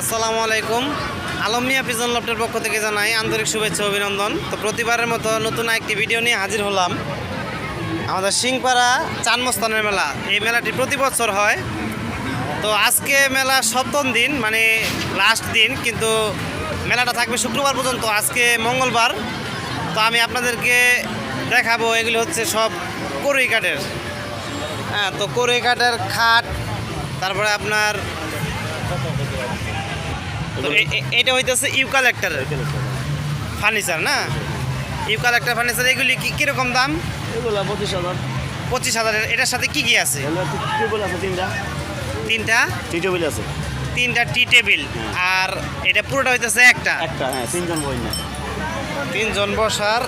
আসসালামু আলাইকুম। আলম মিয়া পিজন লফটের পক্ষ থেকে জানাই আন্তরিক শুভেচ্ছা অভিনন্দন। তো প্রতিবারের মতো নতুন একটি ভিডিও নিয়ে হাজির হলাম। আমাদের সিংপাড়া চানমস্তানের মেলা। এই মেলাটি প্রতি বছর হয়। তো আজকে মেলা সপ্তম দিন মানে লাস্ট দিন, কিন্তু মেলাটা থাকবে শুক্রবার পর্যন্ত, আজকে মঙ্গলবার। তো আমি আপনাদেরকে দেখাবো এগুলি হচ্ছে সব কড়ই কাঠের। হ্যাঁ তো কড়ই কাঠের খাট, তারপরে আপনার এটা হইতেছে ইউকালেক্টার ফার্নিচার না? ইউকালেক্টার ফার্নিচার এগুলি কি কীরকম দাম? এগুলো পঁচিশ হাজার। পঁচিশ হাজারের এটার সাথে কি কি আছে? তিনটা। তিনটা? টি টেবিল আছে। তিনটা টি টেবিল। আর এটা পুরোটা হইতেছে একটা? একটা হ্যাঁ তিনজন বই না তিনজন বসার।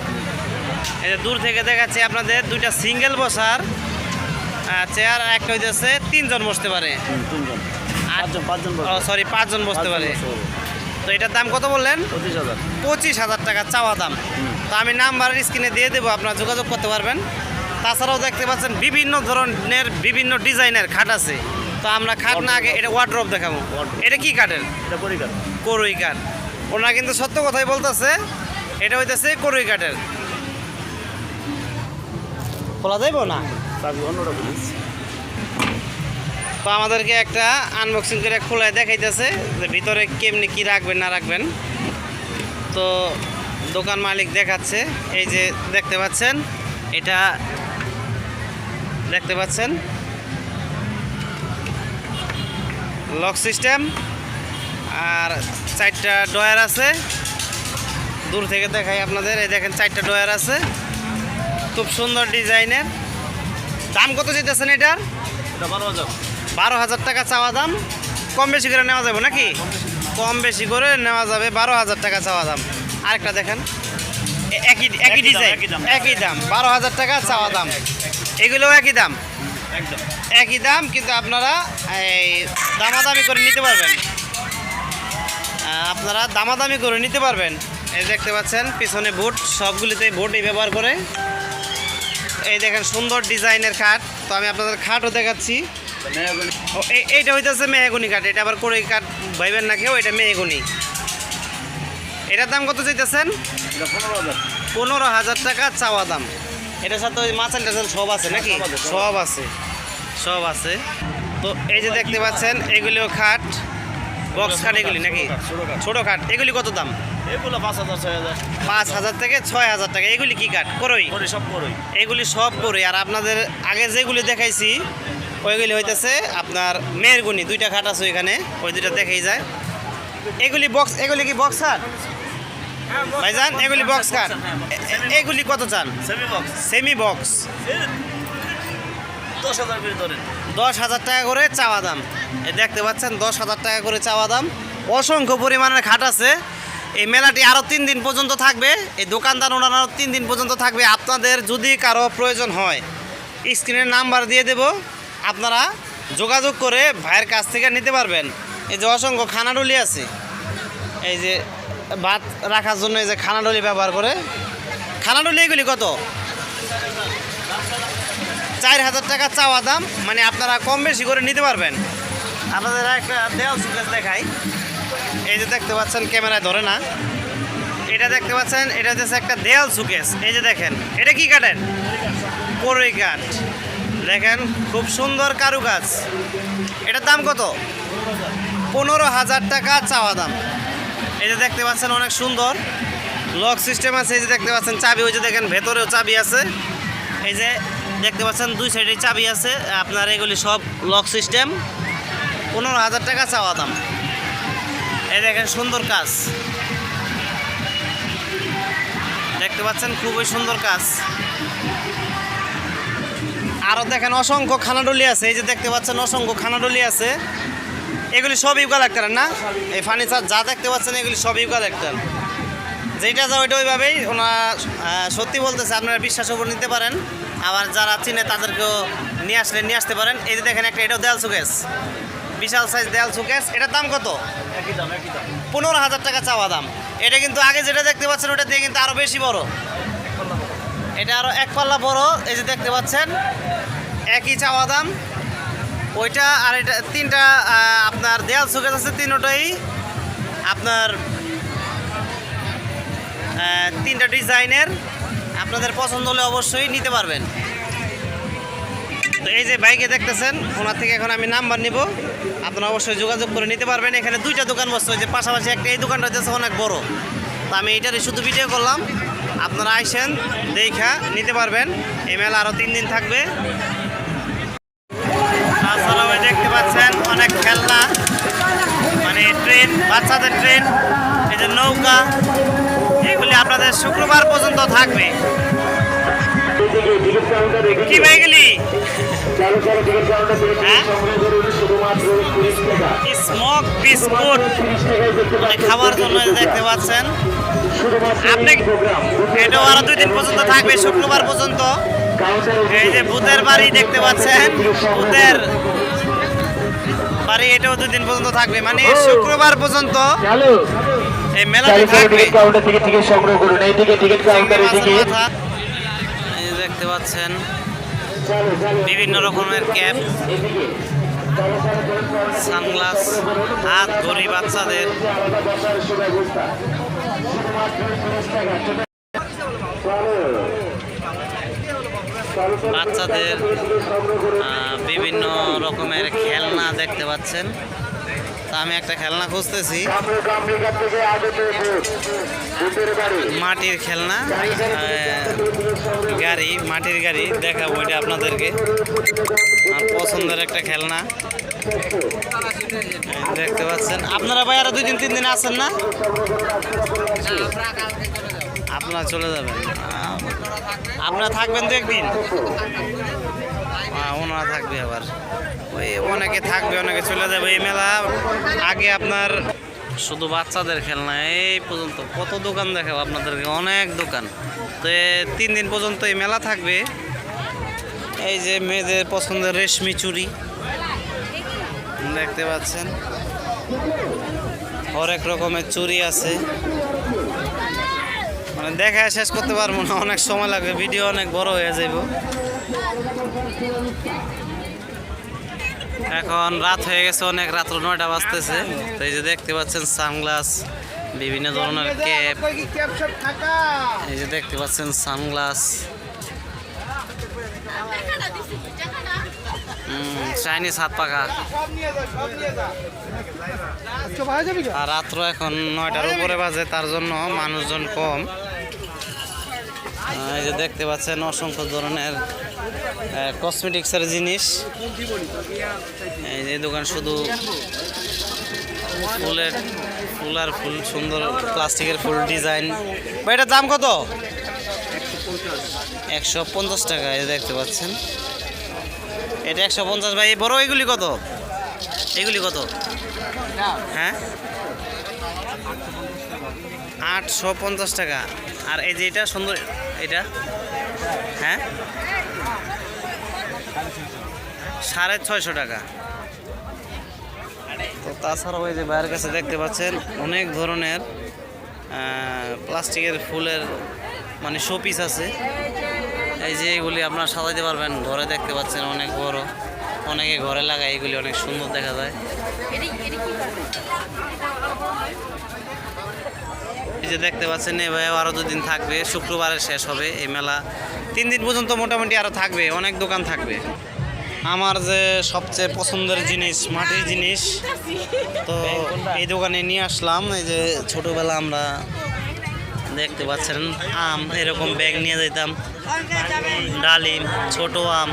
এটা দূর থেকে দেখাচ্ছে আপনাদের দুইটা সিঙ্গেল বসার চেয়ার একটা হইতেছে তিনজন বসতে পারে। তিনজন। সরি পাঁচজন বসতে পারে। তো এটার দাম কত বললেন? পঁচিশ হাজার। পঁচিশ হাজার টাকা চাওয়া দাম। তো আমি নাম্বারের স্ক্রিনে দিয়ে দেবো আপনারা যোগাযোগ করতে পারবেন। তাছাড়াও দেখতে পাচ্ছেন বিভিন্ন ধরনের বিভিন্ন ডিজাইনের খাট আছে। তো আমরা খাট না আগে এটা ওয়ার্ড্রপ দেখাবো। এটা কি কাঠের? করই কাঠ। ওনারা কিন্তু সত্য কথাই বলতেছে এটা হইতেছে করই কাঠের। খোলা যাইব না? অন্যটা তো আমাদেরকে একটা আনবক্সিং করে খোলায় দেখাইতেছে যে ভিতরে কেমনি কি রাখবেন, না রাখবেন। তো দোকান মালিক দেখাচ্ছে, এই যে দেখতে পাচ্ছেন, এটা দেখতে পাচ্ছেন। লক সিস্টেম, আর চারটা ডয়ার আছে। দূর থেকে দেখাই আপনাদের, এই দেখেন চারটা ডয়ার আছে। খুব সুন্দর ডিজাইনের। দাম কত যেতেছেন এটার? এটা বারো হাজার। বারো হাজার টাকা চাওয়া দাম কম বেশি করে নেওয়া যাবে নাকি? কম বেশি করে নেওয়া যাবে বারো হাজার টাকা চাওয়া দাম। আরেকটা দেখেন একই একই ডিজাইন একই দাম। বারো হাজার টাকা চাওয়া দাম। এগুলোও একই দাম? একদম। একই দাম কিন্তু আপনারা এই দামাদামি করে নিতে পারবেন। আপনারা দামাদামি করে নিতে পারবেন। এই দেখতে পাচ্ছেন পিছনে বোট সবগুলিতে বোটই ব্যবহার করে। এই দেখেন সুন্দর ডিজাইনের খাট। তো আমি আপনাদের খাটও দেখাচ্ছি। এই- এইটা হইতেছে মেহগুনি কাঠ এটা আবার করে কাঠ ভাইবেন না কেউ এটা মেহগুনি। এটার দাম কত চাইতেছেন? পনেরো হাজার। টাকা চাওয়া দাম। এটার সাথে ওই মাছাল টাছাল সব আছে নাকি? সব আছে, সব আছে। তো এই যে দেখতে পাচ্ছেন এগুলিও খাট বক্স খাট এগুলি নাকি? ছোট। খাট এগুলি কত দাম? এগুলো পাঁচ হাজার ছয় হাজার। পাঁচ হাজার থেকে ছয় হাজার টাকা। এগুলি কি কাঠ? করই করে সব করই এগুলি সব করে আর আপনাদের আগে যেগুলি দেখাইছি ওইগুলি হইতেছে আপনার মেয়েরগুনি দুইটা খাট আছে ওইখানে ওই দুইটা দেখেই যায়। এগুলি বক্স এগুলি কি বক্স খাট? ভাইজান এগুলি বক্স খাট। এগুলি কত চান? সেমি বক্স সেমি বক্স দশ হাজার দশ হাজার টাকা করে চাওয়া দাম। দেখতে পাচ্ছেন দশ হাজার টাকা করে চাওয়া দাম। অসংখ্য পরিমাণের খাট আছে। এই মেলাটি আরও তিন দিন পর্যন্ত থাকবে। এই দোকানদার ওনারা আরও তিন দিন পর্যন্ত থাকবে। আপনাদের যদি কারও প্রয়োজন হয় স্ক্রিনের নাম্বার দিয়ে দেব। আপনারা যোগাযোগ করে ভাইয়ের কাছ থেকে নিতে পারবেন। এই যে অসংখ্য খানাডলি আছে। এই যে ভাত রাখার জন্য এই যে খানাডলি ব্যবহার করে। খানাডলি এগুলি কত? চার হাজার টাকা চাওয়া দাম মানে আপনারা কম বেশি করে নিতে পারবেন। আপনাদের একটা দেওয়াল সুকেস দেখাই। এই যে দেখতে পাচ্ছেন, ক্যামেরায় ধরে না। এটা দেখতে পাচ্ছেন, এটা হচ্ছে একটা দেয়াল সুকেস এই যে দেখেন, এটা কি কাটেন কোরই কাঠ। দেখেন, খুব সুন্দর কারুকাজ। এটার দাম কত? পনেরো হাজার টাকা চাওয়া দাম। এই যে দেখতে পাচ্ছেন, অনেক সুন্দর। লক সিস্টেম আছে, এই যে দেখতে পাচ্ছেন, চাবি, ওই যে দেখেন, ভেতরেও চাবি আছে। এই যে দেখতে পাচ্ছেন, দুই সাইডে চাবি আছে, আপনার এগুলি সব লক সিস্টেম পনেরো হাজার টাকা চাওয়া দাম। এই দেখেন, সুন্দর কাজ। দেখতে পাচ্ছেন, খুবই সুন্দর কাজ। আরও দেখেন অসংখ্য খানাডলি আছে এই যে দেখতে পাচ্ছেন অসংখ্য খানাডলি আছে। এগুলি সব ইউকা ইউকালেক্টার না? এই ফার্নিচার যা দেখতে পাচ্ছেন এগুলি সব ইউকা ইউকালেক্টার যেটা যা ওইটা ওইভাবেই ওনারা সত্যি বলতেছে আপনারা বিশ্বাস উপর নিতে পারেন। আবার যারা চিনে তাদেরকেও নিয়ে আসলে নিয়ে আসতে পারেন। এই যে দেখেন একটা এটাও দেয়াল সুকেস বিশাল সাইজ দেয়াল সুকেস এটার দাম কত? পনেরো হাজার টাকা চাওয়া দাম। এটা কিন্তু আগে যেটা দেখতে পাচ্ছেন ওটা দিয়ে কিন্তু আরও বেশি বড়। এটা আরও এক পাল্লা বড়, এই যে দেখতে পাচ্ছেন, একই চাওয়া দাম। ওইটা আর এটা তিনটা আপনার দেয়াল সুকেস আছে তিনটাই। আপনার তিনটা ডিজাইনের। আপনাদের পছন্দ হলে অবশ্যই নিতে পারবেন। তো এই যে বাইকে দেখতেছেন, ওনার থেকে এখন আমি নাম্বার নিব। আপনারা অবশ্যই যোগাযোগ করে নিতে পারবেন। এখানে দুইটা দোকান বসছে যে পাশাপাশি একটা এই দোকানটা হচ্ছে অনেক বড়। তো আমি এটারই শুধু ভিডিও করলাম। আপনারা আইসেন, দেখা নিতে পারবেন। এই মেলা আরও তিন দিন থাকবে। দেখতে পাচ্ছেন অনেক খেলনা। মানে ট্রেন বাচ্চাদের ট্রেন এদের নৌকা, এগুলি আপনাদের শুক্রবার পর্যন্ত থাকবে। কি গেলি? হ্যাঁ? বিস্কুট মানে খাবার জন্য এই যে দেখতে পাচ্ছেন। আপনি এটাও আরও দুই দিন পর্যন্ত থাকবে শুক্রবার পর্যন্ত। এই যে ভূতের বাড়ি দেখতে পাচ্ছেন ভূতের বাড়ি এটাও দুই দিন পর্যন্ত থাকবে। মানে শুক্রবার পর্যন্ত এই মেলাতে থাকবে। কাউন্টার থেকে টিকিট সংগ্রহ করুন। এই দিকে টিকিট কাউন্টারে দেখতে পাচ্ছেন। বিভিন্ন রকমের ক্যাপ, সানগ্লাস হাত ঘড়ি বাচ্চাদের। বাচ্চাদের বিভিন্ন রকমের খেলনা দেখতে পাচ্ছেন। তা আমি একটা খেলনা খুঁজতেছি। মাটির খেলনা গাড়ি মাটির গাড়ি দেখাবো এটা আপনাদেরকে। আমার পছন্দের একটা খেলনা। দেখতে পাচ্ছেন। আপনারা ভাই আরও দুই দিন তিন দিন আছেন না? আপনারা চলে যাবেন। আপনারা থাকবেন দু একদিন? ওনারা থাকবে আবার। ওই অনেকে থাকবে, অনেকে চলে যাবে। এই মেলা আগে আপনার শুধু বাচ্চাদের খেলনা, এই পর্যন্ত। কত দোকান দেখাবো আপনাদেরকে? অনেক দোকান। তো তিন দিন পর্যন্ত এই মেলা থাকবে। এই যে মেয়েদের পছন্দের রেশমি চুড়ি। দেখতে পাচ্ছেন? হরেক রকমের চুড়ি আছে। মানে দেখা শেষ করতে পারব না, অনেক সময় লাগবে, ভিডিও অনেক বড় হয়ে যাইব। এখন রাত হয়ে গেছে, অনেক রাত্র নয়টা বাজতেছে। তো এই যে দেখতে পাচ্ছেন, সানগ্লাস, বিভিন্ন ধরনের ক্যাপ। এই যে দেখতে পাচ্ছেন, সানগ্লাস। চাইনিজ হাত পাকা আর রাত্র এখন নয়টার উপরে বাজে, তার জন্য মানুষজন কম। এই যে দেখতে পাচ্ছেন, অসংখ্য ধরনের কসমেটিক্সের জিনিস। এই দোকান শুধু ফুলের ফুল আর ফুল, সুন্দর প্লাস্টিকের ফুল ডিজাইন। বা এটার দাম কত? একশো পঞ্চাশ। টাকা, এই দেখতে পাচ্ছেন। এটা একশো পঞ্চাশ। ভাই বড় এগুলি কত? এগুলি কত? হ্যাঁ? আটশো পঞ্চাশ টাকা। আর এই যে এটা সুন্দর, এটা? হ্যাঁ? সাড়ে ছয়শো টাকা। তো তাছাড়াও এই যে বাইরের কাছে দেখতে পাচ্ছেন, অনেক ধরনের প্লাস্টিকের ফুলের মানে শোপিস আছে। এই যে এগুলি আপনারা সাজাইতে পারবেন, ঘরে দেখতে পাচ্ছেন অনেক বড়। অনেকে ঘরে লাগায়, এগুলি অনেক সুন্দর দেখা যায়। এই যে দেখতে পাচ্ছেন এভাবে আরও দুদিন থাকবে, শুক্রবারে শেষ হবে এই মেলা। তিন দিন পর্যন্ত মোটামুটি আরও থাকবে, অনেক দোকান থাকবে। আমার যে সবচেয়ে পছন্দের জিনিস, মাটির জিনিস, তো এই দোকানে নিয়ে আসলাম। এই যে ছোটোবেলা আমরা দেখতে পাচ্ছেন, আম, এরকম ব্যাগ নিয়ে যেতাম ডালিম, ছোট আম,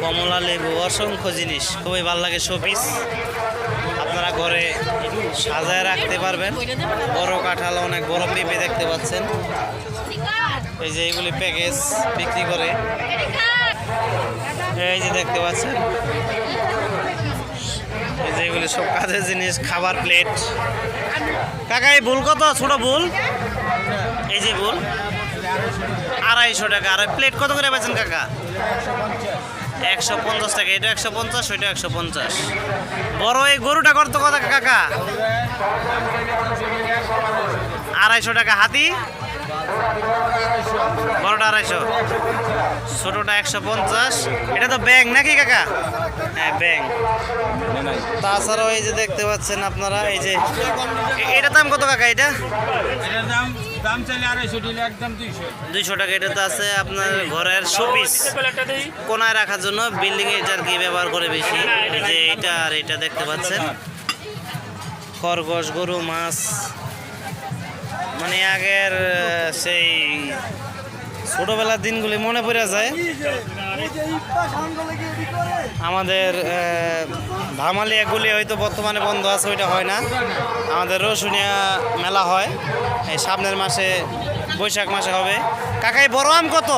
কমলা লেবু, অসংখ্য জিনিস। খুবই ভালো লাগে শোপিস। আপনারা ঘরে সাজায় রাখতে পারবেন। বড় কাঁঠাল, অনেক বড় পেঁপে দেখতে পাচ্ছেন। এই যে এইগুলি প্যাকেজ বিক্রি করে। এই যে দেখতে পাচ্ছেন। যেগুলি সব কাজের জিনিস, খাবার প্লেট কাকা, এই ভুল কত? ছোট ভুল? এই যে ভুল। আড়াইশো টাকা। আর প্লেট কত করে বেছেন কাকা? একশো পঞ্চাশ টাকা। এটা একশো পঞ্চাশ, ওইটা একশো পঞ্চাশ। বড় এই গরুটা কত কথা কাকা? আড়াইশো টাকা। হাতি? বড়টা আড়াইশো। ছোটোটা একশো পঞ্চাশ। এটা তো ব্যাং নাকি কাকা? হ্যাঁ ব্যাং তাছাড়াও এই যে দেখতে পাচ্ছেন আপনারা এই যে এটার দাম কত কাকা এটা? এটার দুইশো। টাকা এটা তো আছে আপনার ঘরের শোপিস কোনায় রাখার জন্য বিল্ডিং এটা আর কি ব্যবহার করে বেশি। যে এটা আর এটা দেখতে পাচ্ছেন। খরগোশ গরু মাছ। মানে আগের সেই ছোটবেলার দিনগুলি মনে পড়ে যায়। আমাদের ধামালিয়া হয়তো বর্তমানে বন্ধ আছে, ওইটা হয় না। আমাদের রসুনিয়া মেলা হয়, এই সামনের মাসে, বৈশাখ মাসে হবে। কাকাই, বড় আম কত?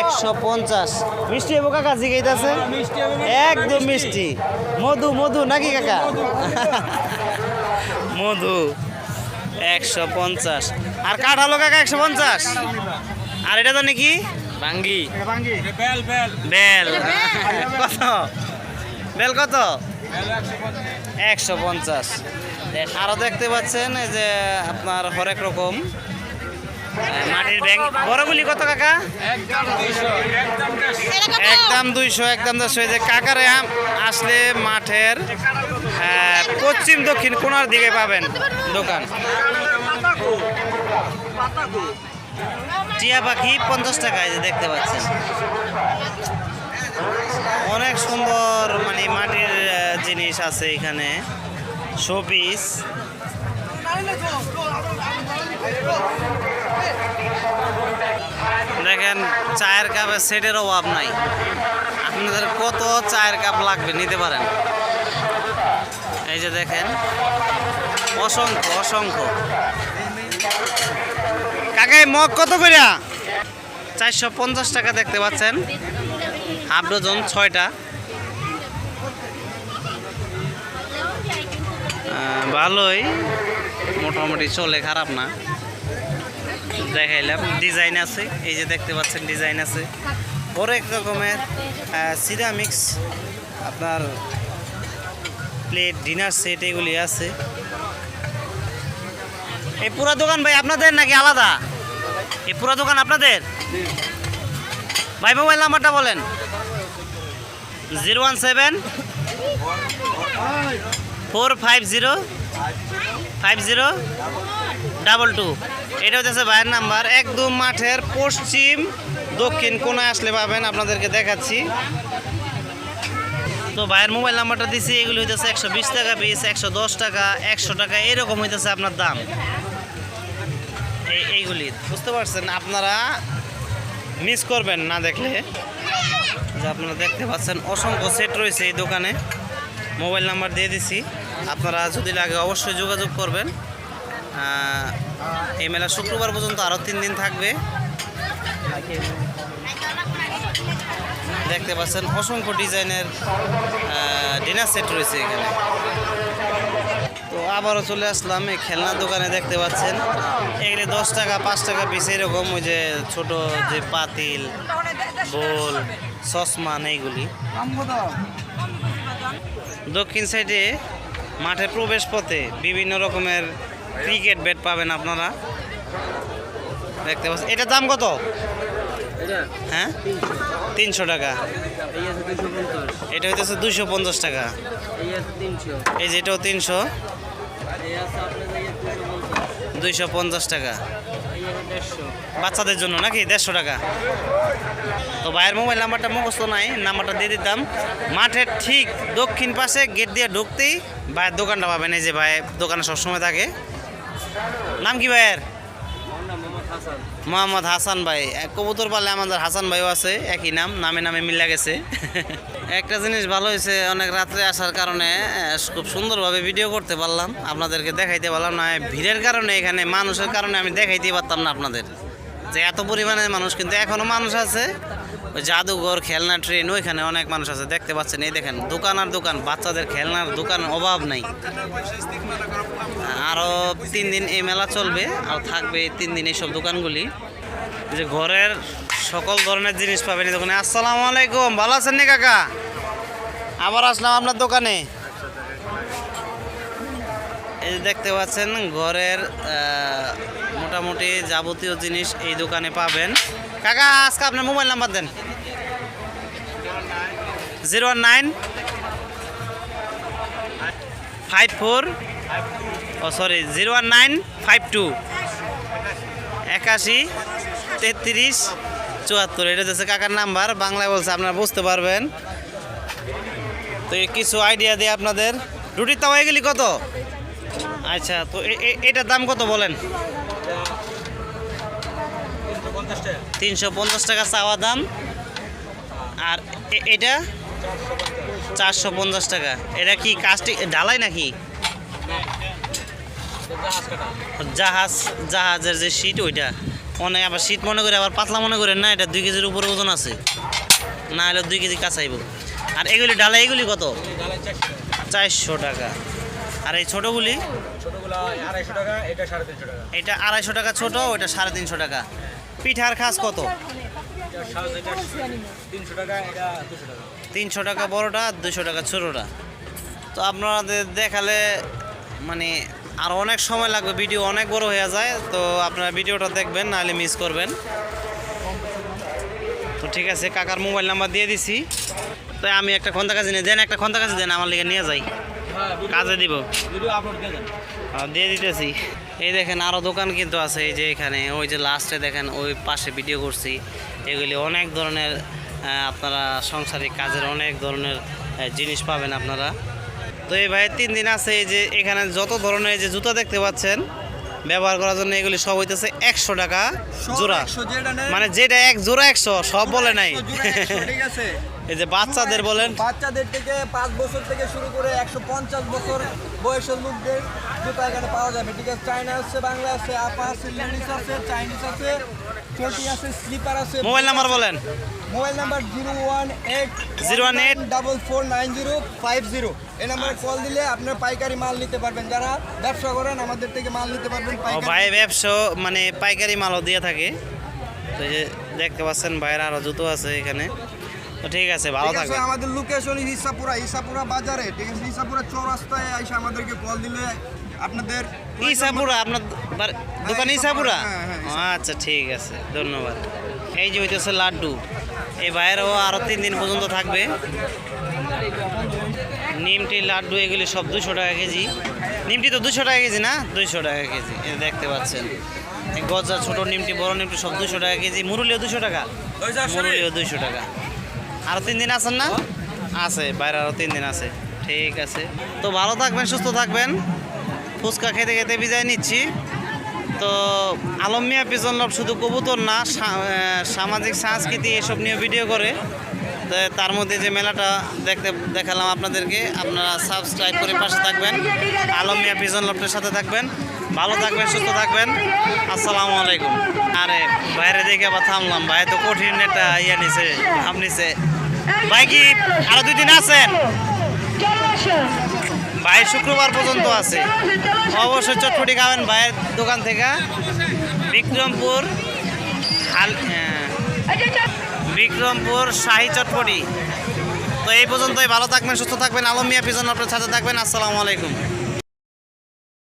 একশো পঞ্চাশ। মিষ্টি হব কাকা, জিগাইতেছে? একদম মিষ্টি। মধু মধু, নাকি কাকা? মধু একশো পঞ্চাশ। আর কাঠালো কাকা একশো পঞ্চাশ। আর এটা তো কি বাঙ্গি। বেল বেল। বেল। কত? বেল কত? একশো পঞ্চাশ। আরও দেখতে পাচ্ছেন এই যে আপনার হরেক রকম। মাটির বড়গুলি কত একদম দুইশো একদম কাকারে আসলে মাঠের আহ, পশ্চিম দক্ষিণ কোনার দিকে পাবেন দোকান। টিয়া পাখি পঞ্চাশ টাকা যে দেখতে পাচ্ছেন। অনেক সুন্দর মানে মাটির জিনিস আছে এখানে। শোপিস দেখেন চায়ের কাপের সেটের অভাব নাই। আপনাদের কত চায়ের কাপ লাগবে নিতে পারেন। এই যে দেখেন, অসংখ্য অসংখ্য। কাকাই, মগ কত করিয়া চারশো পঞ্চাশ টাকা দেখতে পাচ্ছেন। হাফ ডজন, ছয়টা। ভালোই। মোটামুটি চলে, খারাপ না। দেখাইলাম। ডিজাইন আছে, এই যে দেখতে পাচ্ছেন ডিজাইন আছে। হরেক রকমের সিরামিক্স আপনার প্লেট ডিনার সেট এগুলি আছে। এই পুরো দোকান ভাই আপনাদের নাকি আলাদা? এই পুরো দোকান আপনাদের? ভাই মোবাইল নাম্বারটা বলেন। Zero one seven four five zero five zero double two. এটা হচ্ছে ভাইয়ের নাম্বার, একদম মাঠের পশ্চিম দক্ষিণ কোনায় আসলে পাবেন, আপনাদেরকে দেখাচ্ছি। তো ভাইয়ের মোবাইল নাম্বারটা দিছি, এগুলো হইতেছে একশো বিশ টাকা পিস একশো দশ টাকা, একশো টাকা, এরকম হইতেছে আপনার দাম। এই, এইগুলি, বুঝতে পারছেন? আপনারা মিস করবেন না দেখলে। যে আপনারা দেখতে পাচ্ছেন, অসংখ্য সেট রয়েছে এই দোকানে। মোবাইল নাম্বার দিয়ে দিছি। আপনারা যদি লাগে অবশ্যই যোগাযোগ করবেন। এই মেলা শুক্রবার পর্যন্ত আরও তিন দিন থাকবে। দেখতে পাচ্ছেন, অসংখ্য ডিজাইনের ডিনার সেট রয়েছে এখানে। তো আবারও চলে আসলাম এই খেলনার দোকানে, দেখতে পাচ্ছেন। এগুলি দশ টাকা, পাঁচ টাকা পিস এরকম ওই যে ছোট যে পাতিল, বোল চশমান এইগুলি। দক্ষিণ সাইডে মাঠে প্রবেশ পথে বিভিন্ন রকমের ক্রিকেট ব্যাট পাবেন আপনারা। দেখতে পাচ্ছেন। এটার দাম কত? হ্যাঁ? তিনশো টাকা। এটা হইতেছে দুশো পঞ্চাশ টাকা। এই যে এটাও তিনশো। দুইশো পঞ্চাশ। টাকা। বাচ্চাদের জন্য নাকি? দেড়শো টাকা। তো ভাইয়ের মোবাইল নাম্বারটা মুখস্থ নাই নাম্বারটা দিয়ে দিতাম। মাঠের ঠিক দক্ষিণ পাশে গেট দিয়ে ঢুকতেই ভাইয়ের দোকানটা পাবেন। এই যে ভাই দোকানে সবসময় থাকে। নাম কি ভাইয়ের? মোহাম্মদ হাসান। ভাই। কবুতর পালে আমাদের হাসান ভাইও আছে একই নাম নামে নামে মিলা গেছে। একটা জিনিস ভালো হয়েছে অনেক রাত্রে আসার কারণে খুব সুন্দরভাবে ভিডিও করতে পারলাম আপনাদেরকে দেখাইতে পারলাম না। ভিড়ের কারণে এখানে মানুষের কারণে আমি দেখাইতে পারতাম না আপনাদের। যে এত পরিমাণে মানুষ কিন্তু এখনও মানুষ আছে। জাদুঘর, খেলনা ট্রেন ওইখানে অনেক মানুষ আছে। দেখতে পাচ্ছেন, এই দেখেন, দোকান আর দোকান, বাচ্চাদের খেলনার দোকান অভাব নাই। আরও তিন দিন এই মেলা চলবে, আর থাকবে তিন দিন এইসব দোকানগুলি। যে ঘরের সকল ধরনের জিনিস পাবেন এই দোকানে। আসসালামু আলাইকুম, ভালো আছেন নি কাকা? আবার আসলাম আপনার দোকানে। এই যে দেখতে পাচ্ছেন, ঘরের মোটামুটি যাবতীয় জিনিস এই দোকানে পাবেন। কাকা, আজকে আপনার মোবাইল নাম্বার দেন। Zero nine five four, oh sorry, zero one nine five two. একাশি, তেত্রিশ, চুয়াত্তর, এটা হচ্ছে কাকার নাম্বার, বাংলায় বলছে আপনারা বুঝতে পারবেন। তো কিছু আইডিয়া দিয়ে আপনাদের, রুটির তাওয়া গেলি কত? আচ্ছা তো এটার দাম কত বলেন? তিনশো পঞ্চাশ টাকা চাওয়া দাম। আর এটা চারশো পঞ্চাশ টাকা। এটা কি কাজটি ঢালাই নাকি? জাহাজ জাহাজের যে শীট ওইটা। অনেক আবার শীত মনে করে আবার পাতলা মনে করেন না এটা দুই কেজির উপরে ওজন আছে। না হলে দুই কেজি কাঁচাইব। আর এগুলি ডালা এগুলি কত? চারশো টাকা। আর এই ছোটোগুলি? এটা আড়াইশো টাকা ছোট ওইটা সাড়ে তিনশো টাকা। পিঠার খাস কত? তিনশো টাকা বড়টা দুশো টাকা ছোটোটা। তো আপনাদের দেখালে মানে আর অনেক সময় লাগবে, ভিডিও অনেক বড় হয়ে যায়, তো আপনারা ভিডিওটা দেখবেন, নাহলে মিস করবেন। তো ঠিক আছে, কাকার মোবাইল নাম্বার দিয়ে দিছি। তো আমি একটা খন্তা কাছে নিয়ে দেন একটা খন্তা কাছে দেন, আমার লিগে নিয়ে যাই। কাজে দিব। দিয়ে আহ, দিয়ে দিতেছি। এই দেখেন আরও দোকান কিন্তু আছে এই যে এখানে ওই যে লাস্টে দেখেন ওই পাশে ভিডিও করছি। এগুলি অনেক ধরনের আপনারা সংসারিক কাজের অনেক ধরনের জিনিস পাবেন আপনারা। তো এই ভাই তিন দিন আছে এই যে এখানে যত ধরনের যে জুতা দেখতে পাচ্ছেন ব্যবহার করার জন্য এগুলি সব হইতেছে একশো টাকা জোড়া। মানে যেটা এক জোড়া একশো সব বলে নাই। এই যে বাচ্চাদের বলেন। বাচ্চাদের থেকে পাঁচ বছর থেকে শুরু করে একশো পঞ্চাশ বছর বয়সের লোকদের জুতা এখানে পাওয়া যাবে ঠিক আছে? চায়না আছে বাংলা আছে আপা আছে লেডিস আছে চাইনিজ আছে চটি আছে স্লিপার আছে। মোবাইল নাম্বার বলেন। Mobile number zero one eight 018 double four nine zero five zero. এই নাম্বারে কল দিলে আপনার পাইকারি মাল নিতে পারবেন। যারা ব্যবসা করেন আমাদের থেকে মাল নিতে পারবেন ভাই ব্যবসা মানে পাইকারি মালও দিয়ে থাকে। তো দেখতে পাচ্ছেন ভাইয়ের আরও জুতো আছে এখানে। ঠিক আছে ভালো থাকবেন। আমাদের লোকেশন ইসাপুরা ইসাপুরা বাজারে ঠিক আছে? ইসাপুরা চৌরাস্তায় এসে আমাদেরকে কল দিলে আপনাদের ইসাপুরা আপনার দোকান ইসাপুরা হ্যাঁ, হ্যাঁ, ও, আচ্ছা ঠিক আছে ধন্যবাদ। এই যে হইতেছে লাড্ডু। এই ভাইয়েরও আরও তিন দিন পর্যন্ত থাকবে। নিমটি লাড্ডু এগুলি সব দুশো টাকা কেজি। নিমটি তো দুশো টাকা কেজি না? দুইশো টাকা কেজি দেখতে পাচ্ছেন। এই গজা ছোট নিমটি বড় নিমটি সব দুশো টাকা কেজি। মুরুলিও দুশো টাকা? মুরুলিও দুইশো টাকা। আরও তিন দিন আছেন না? আছে, বাইরে আরও তিন দিন আছে। ঠিক আছে। তো ভালো থাকবেন, সুস্থ থাকবেন। ফুচকা খেতে খেতে বিদায় নিচ্ছি। তো আলম মিয়া পিজন লব শুধু কবুতর না সামাজিক সংস্কৃতি এসব নিয়ে ভিডিও করে। তো তার মধ্যে যে মেলাটা দেখতে, দেখালাম আপনাদেরকে, আপনারা সাবস্ক্রাইব করে পাশে থাকবেন। আলম মিয়া পিজন লবটের সাথে থাকবেন। ভালো থাকবেন, সুস্থ থাকবেন। আসসালামু আলাইকুম। আরে, বাইরে দেখে আবার থামলাম। ভাই তো কঠিন একটা ইয়ে নিছে নাম নিছে। ভাই কি আরও দুই দিন আছেন? ভাই, শুক্রবার পর্যন্ত আছে। অবশ্যই চটপটি খাবেন ভাইয়ের দোকান থেকে। বিক্রমপুর বিক্রমপুর শাহী চটপটি। তো এই পর্যন্তই, ভালো থাকবেন, সুস্থ থাকবেন। আলমিয়া পিছন আপনার সাথে থাকবেন। আসসালামু আলাইকুম।